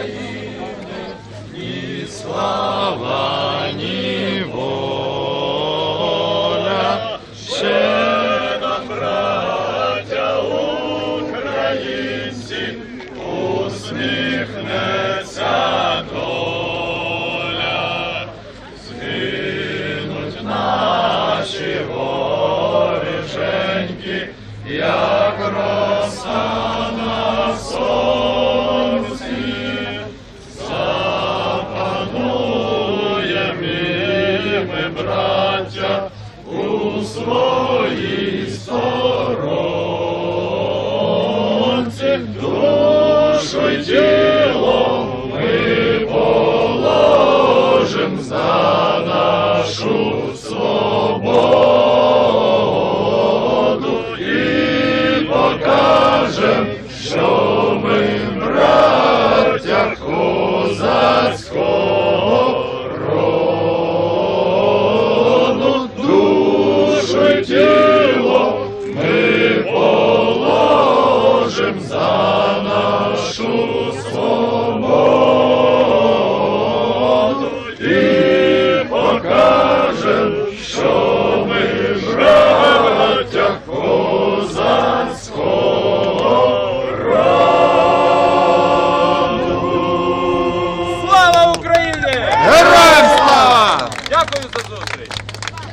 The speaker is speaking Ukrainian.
України, ні слава, ні воля, ще нам, браття українці, усміхнеться доля, згинуть наші воріженьки, як роса у своїй ми положим за нашу свободу і покажем, що ми браття Божим за нашу свободу і покажем, що ми братя козацького.